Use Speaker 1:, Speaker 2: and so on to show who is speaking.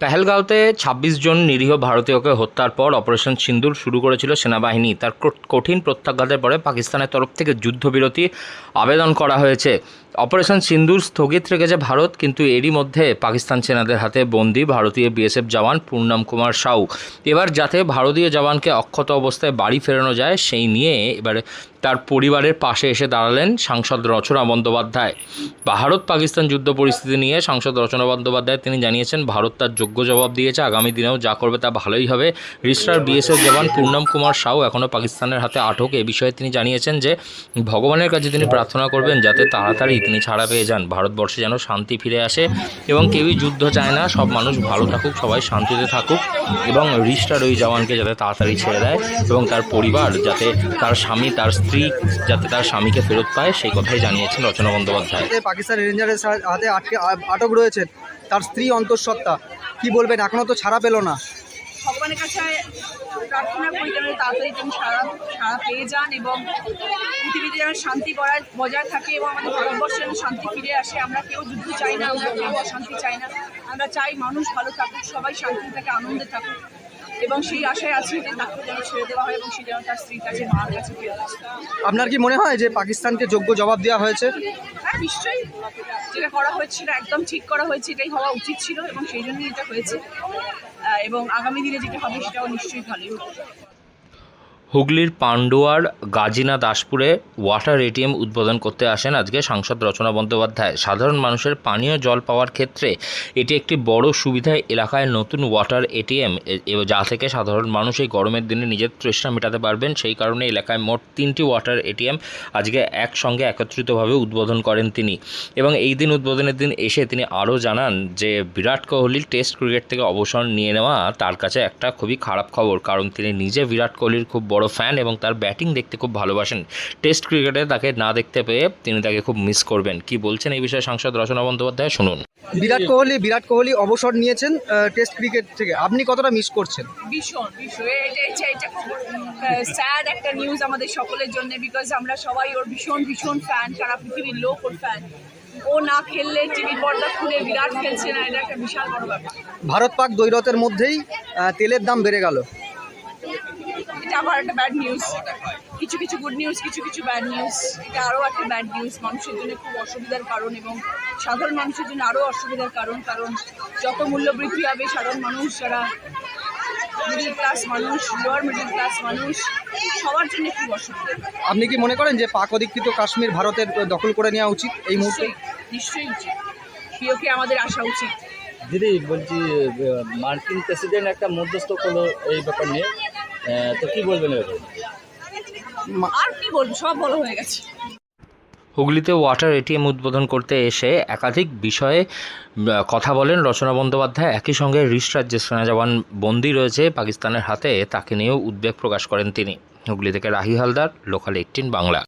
Speaker 1: পেহেলগাঁওতে ছাব্বিশ জন নিরীহ ভারতীয়কে হত্যার পর অপারেশন সিন্দুর শুরু করেছিল সেনাবাহিনী। তার কঠিন প্রত্যাঘাতের পরে পাকিস্তানের তরফ থেকে যুদ্ধবিরতি আবেদন করা হয়েছে। অপারেশন সিন্দুর স্থগিত রেখেছে ভারত, কিন্তু এরই মধ্যে পাকিস্তান সেনাদের হাতে বন্দি ভারতীয় বিএসএফ জওয়ান পূর্ণম কুমার সাউ। এবার যাতে ভারতীয় জওয়ানকে অক্ষত অবস্থায় বাড়ি ফেরানো যায়, সেই নিয়ে এবারে তার পরিবারের পাশে এসে দাঁড়ালেন সাংসদ রচনা বন্দ্যোপাধ্যায়। ভারত পাকিস্তান যুদ্ধ পরিস্থিতি নিয়ে সাংসদ রচনা বন্দ্যোপাধ্যায় তিনি জানিয়েছেন, ভারত তার যোগ্য জবাব দিয়েছে, আগামী দিনেও যা করবে তা ভালোই হবে। রিস্টার বিএসএফ জওয়ান পূর্ণম কুমার সাউ এখনও পাকিস্তানের হাতে আটক। এ বিষয়ে তিনি জানিয়েছেন যে, ভগবানের কাছে তিনি প্রার্থনা করবেন যাতে তাড়াতাড়ি তিনি ছাড়া পেয়ে যান। ভারতবর্ষে যেন শান্তি ফিরে আসে এবং কেউই যুদ্ধ চায় না সব মানুষ ভালো থাকুক সবাই শান্তিতে থাকুক এবং রিস্টার ওই জওয়ানকে যাতে তাড়াতাড়ি ছেড়ে দেয় এবং তার পরিবার যাতে তার স্বামী তার স্ত্রী যাতে তার স্বামীকে ফেরত পায় সেই কথাই জানিয়েছেন রচনা বন্দ্যোপাধ্যায়।
Speaker 2: পাকিস্তান রেঞ্জারের হাতে আটকে আটক রয়েছেন তার স্ত্রী অন্তঃসত্ত্বা। কি বলবেন? এখনও তো ছাড়া পেল না।
Speaker 3: ভগবানের কাছে প্রার্থনা করি যেন তাড়াতাড়ি তিনি সারা সারা পেয়ে যান এবং পৃথিবীতে যেন শান্তি বজায় বজায় থাকে এবং আমাদের ভারতবর্ষে যেন শান্তি ফিরে আসে। আমরা কেউ যুদ্ধ চাই না আমরা কেউ অশান্তি চাই না। আমরা চাই মানুষ ভালো থাকুক সবাই শান্তি থাকে আনন্দে থাকুক এবং সেই আশায় আছে যে তাকে যেন ছেড়ে দেওয়া হয় এবং সে যেন তার স্ত্রীর কাছে মার কাছে ফেরত আসে
Speaker 2: আপনার কি মনে হয় যে পাকিস্তানকে যোগ্য জবাব দেওয়া হয়েছে?
Speaker 3: হ্যাঁ নিশ্চয়ই। যেটা করা হয়েছে সেটা একদম ঠিক করা হয়েছে এটাই হওয়া উচিত ছিল এবং সেই জন্যই এটা হয়েছে। এবং আগামী দিনে যেটা হবে সেটাও নিশ্চয়ই ভালোই হবে
Speaker 1: হুগলির পান্ডুয়ার গাজিনা দাসপুরে ওয়াটার এটিএম উদ্বোধন করতে আসেন আজকে সাংসদ রচনা বন্দ্যোপাধ্যায়। সাধারণ মানুষের পানীয় জল পাওয়ার ক্ষেত্রে এটি একটি বড় সুবিধা এলাকায় নতুন ওয়াটার এটিএম। যা থেকে সাধারণ মানুষ এই গরমের দিনে নিজের তৃষ্ণা মেটাতে পারবেন, সেই কারণে এলাকায় মোট তিনটি ওয়াটার এটিএম আজকে একসঙ্গে একত্রিতভাবে উদ্বোধন করেন তিনি। এবং এই দিন উদ্বোধনের দিন এসে তিনি আরও জানান যে, বিরাট কোহলির টেস্ট ক্রিকেট থেকে অবসর নিয়ে নেওয়া তার কাছে একটা খুবই খারাপ খবর। কারণ তিনি নিজে বিরাট কোহলির খুব বড় ফ্যান এবং তার ব্যাটিং দেখতে খুব ভালোবাসেন। টেস্ট ক্রিকেটে তাকে না দেখতে পেয়ে তিনি তাকে খুব মিস করবেন। কি বলছেন এই বিষয়ে সাংসদ রচনা বন্দ্যোপাধ্যায়? শুনুন।
Speaker 2: বিরাট কোহলি বিরাট কোহলি অবসর নিয়েছেন টেস্ট ক্রিকেট থেকে। আপনি কতটা মিস করছেন?
Speaker 3: ভীষণ ভীষণ। এটা এটা এটা স্যাড একটা নিউজ আমাদের সকলের জন্য বিকজ আমরা সবাই ওর ভীষণ ভীষণ ফ্যান সারা পৃথিবীর লোক ওর ফ্যান ও না খেললে টিভির পর্দা খুলে বিরাট খেলছে না এটা একটা বিশাল বড় ব্যাপার।
Speaker 2: ভারত পাক দ্বৈরথের মধ্যেই তেলের দাম বেড়ে গেল।
Speaker 3: আবার একটা ব্যাড নিউজ কিছু কিছু গুড নিউজ কিছু কিছু ব্যাড নিউজ এটা আরও একটা ব্যাড নিউজ মানুষের জন্য খুব অসুবিধার কারণ এবং সাধারণ মানুষের জন্য আরও অসুবিধার কারণ কারণ যত মূল্য বৃদ্ধি হবে সাধারণ মানুষ যারা মিডিল ক্লাস মানুষ লোয়ার মিডিল ক্লাস মানুষ সবার জন্য খুব অসুবিধা।
Speaker 2: আপনি কি মনে করেন যে পাক অধিকৃত কাশ্মীর ভারতের দখল করে নেওয়া উচিত এই মুহূর্তে?
Speaker 3: নিশ্চয়ই উচিত। পিওকে আমাদের আসা উচিত।
Speaker 4: দিদি বলছি মার্কিন প্রেসিডেন্ট একটা মধ্যস্থ করল এই ব্যাপার নিয়ে। তো কি বলবেন
Speaker 3: আর কি বলব সব বড় হয়ে গেছে।
Speaker 1: হুগলিতে ওয়াটার এটিএম উদ্বোধন করতে এসে একাধিক বিষয়ে কথা বলেন রচনা বন্দ্যোপাধ্যায়। একই সঙ্গে রিসরাজ যে সেনাজাবান বন্দী রয়েছে পাকিস্তানের হাতে তাকে নিয়েও উদ্বেগ প্রকাশ করেন তিনি। হুগলি থেকে রাহি হালদার লোকাল এইটিন বাংলা।